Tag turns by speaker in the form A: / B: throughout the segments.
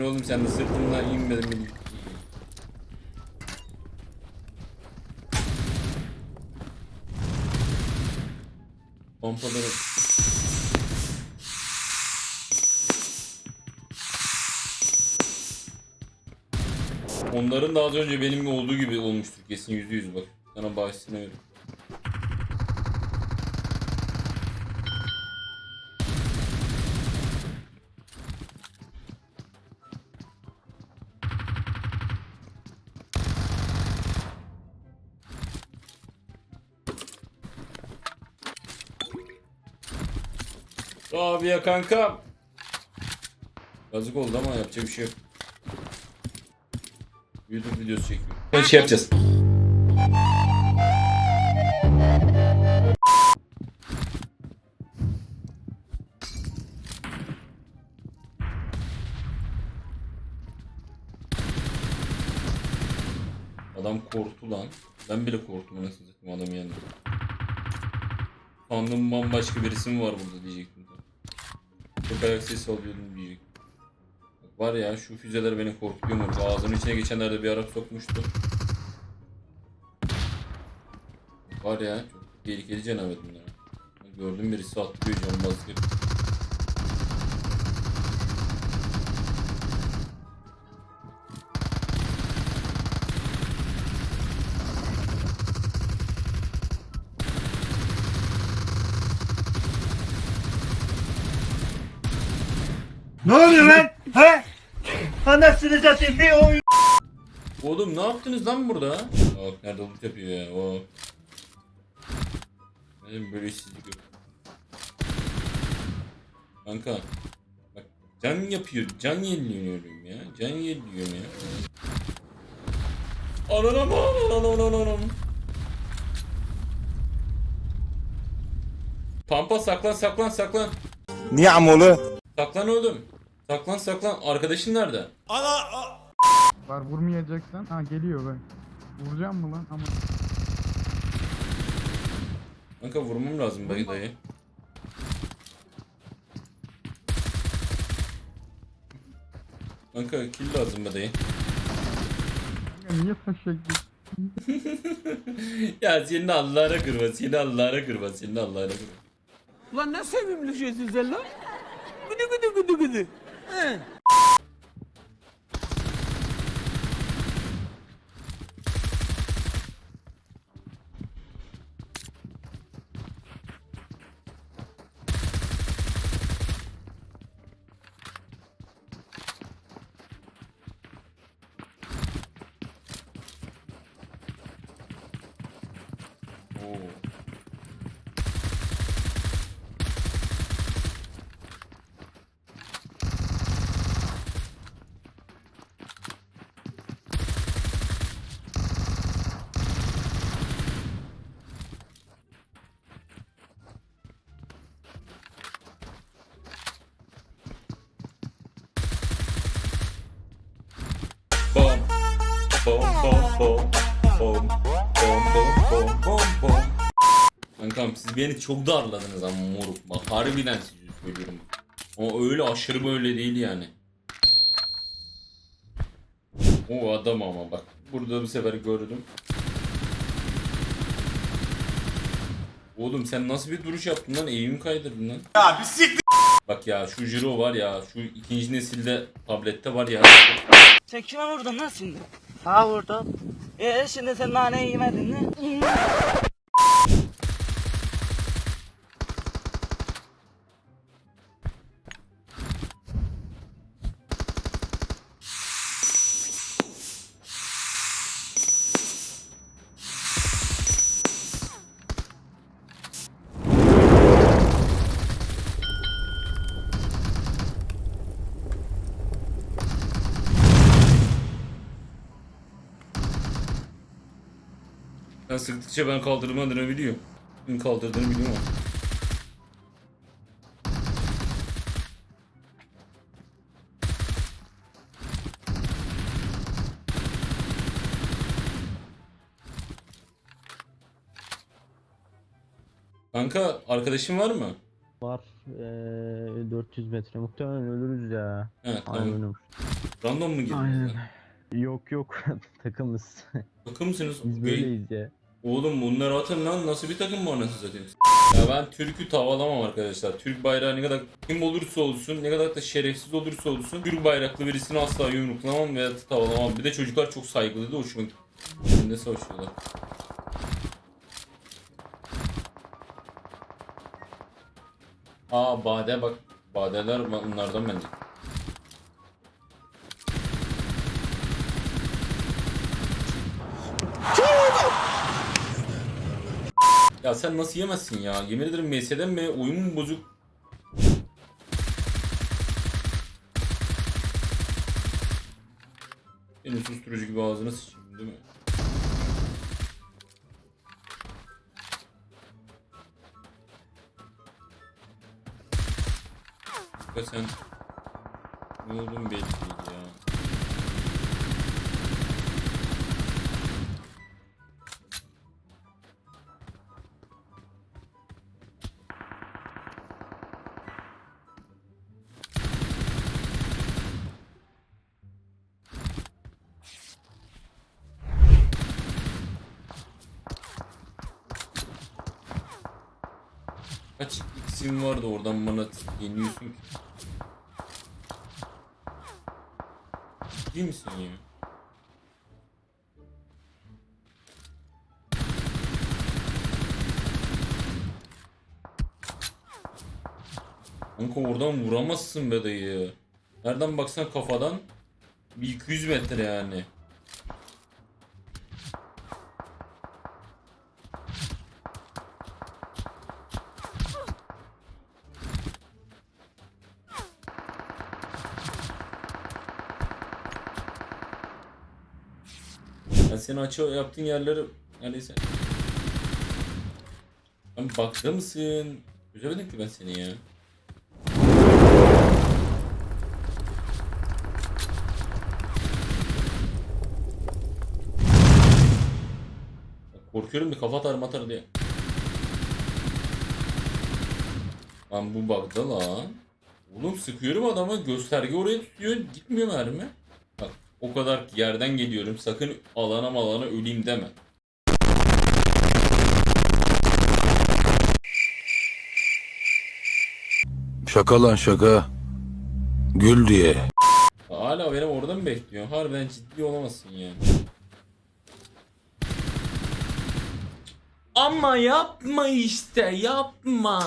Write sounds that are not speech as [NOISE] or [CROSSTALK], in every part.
A: oğlum sen de sırtımdan inmedin mi? Pompaları... Onların da az önce benim olduğu gibi olmuştur kesin yüzde yüz bak. Sana bahsini Abi ya kanka. Yazık oldu ama yapacak bir şey yok. YouTube videosu çekiyor. Ben şey yapacağız. Adam korktu lan. Ben bile korktum satayım adamın yanında. Sandım bambaşka birisi mi var burada diyecektim. Ayak sesi alıyordum. Bak Var ya şu füzeler beni korkutuyor mu? Ağzının içine geçenlerde bir Arap sokmuştu. Var ya çok tehlikeli cenabet bunlar. Gördüm birisi atlıyor cambaz gibi.
B: Ne oluyor lan? He? Anasını satayım bir oyun.
A: Oğlum ne yaptınız lan burada? Bak nerede loot yapıyor ya o. Benim böyle işsizlik yok. Kanka. Bak can yapıyor. Can yeniliyorum ya. Can yeniliyorum ya. Ananam ananam ananam. Pampa saklan saklan saklan.
C: Niye amolu?
A: Saklan oğlum. Saklan saklan. Arkadaşın nerede?
D: Var vurmayacaksan. Ha geliyor bak. Vuracağım mı lan? Ama
A: Kanka vurmam lazım dayı dayı. Kanka kill lazım be dayı.
D: kanka niye taşak [LAUGHS]
A: ya senin Allah'ına kırma, seni Allah'ına kırma, senin Allah'ına kırma.
E: Ulan ne sevimli şeysin sen lan. Gıdı gıdı gıdı gıdı. He.
A: Oo. Bom bom bom. Bom. Bom bom bom bom bom. Kankam siz beni çok darladınız ama moruk. Bak harbiden size söylüyorum. O öyle aşırı böyle değil yani. O adam ama bak. Burada bu sefer gördüm. Oğlum sen nasıl bir duruş yaptın lan? Eğimi kaydırdın lan. Ya bir siktir. Bak ya şu Jiro var ya şu ikinci nesilde tablette var ya.
F: Sen kime vurdun lan şimdi?
B: Ha vurdum.
F: Ee şimdi sen naneyi
A: Ben sıktıkça ben kaldırmadığını biliyorum. Kim kaldırdığını biliyorum ama. Kanka arkadaşın var mı?
G: Var. Eee 400 metre. Muhtemelen ölürüz ya.
A: Evet
G: Aynen
A: tamam.
G: ölür.
A: Random mu girdiniz?
C: Aynen. Yok yok [LAUGHS] takımız.
A: Takımsınız.
C: Biz böyleyiz ya.
A: Oğlum bunları atın lan nasıl bir takım bu anasını satayım. Ya ben Türk'ü tavalamam arkadaşlar. Türk bayrağı ne kadar kim olursa olsun, ne kadar da şerefsiz olursa olsun Türk bayraklı birisini asla yumruklamam veya tavalamam. Bir de çocuklar çok saygılı da hoşuma gitti. Ne savaşıyorlar. Aa bade bak. Badeler bunlardan bence. Ya sen nasıl yemezsin ya? Yemin ederim MS'den mi? Oyun mu bozuk? Benim susturucu gibi ağzına sıçayım değil mi? Ya sen... Ne oldun belli ya. Kaç iksim vardı oradan bana yeniyorsun ki? Ciddi misin ya? Kanka oradan vuramazsın be dayı. Nereden baksan kafadan bir 200 metre yani. Ben senin açı yaptığın yerleri neredeyse... Ben bakta mısın? Çözemedim ki ben seni ya. Korkuyorum bir kafa atar matar diye. Lan bu bug'da lan. Oğlum sıkıyorum adama gösterge oraya tutuyor gitmiyor mermi. O kadar yerden geliyorum sakın alana malana öleyim deme.
G: Şaka lan şaka. Gül diye.
A: Hala benim orada mı bekliyor? Harbiden ciddi olamazsın yani. Ama yapma işte yapma.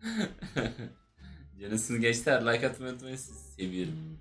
A: [LAUGHS] Canısız gençler like atmayı unutmayın seviyorum.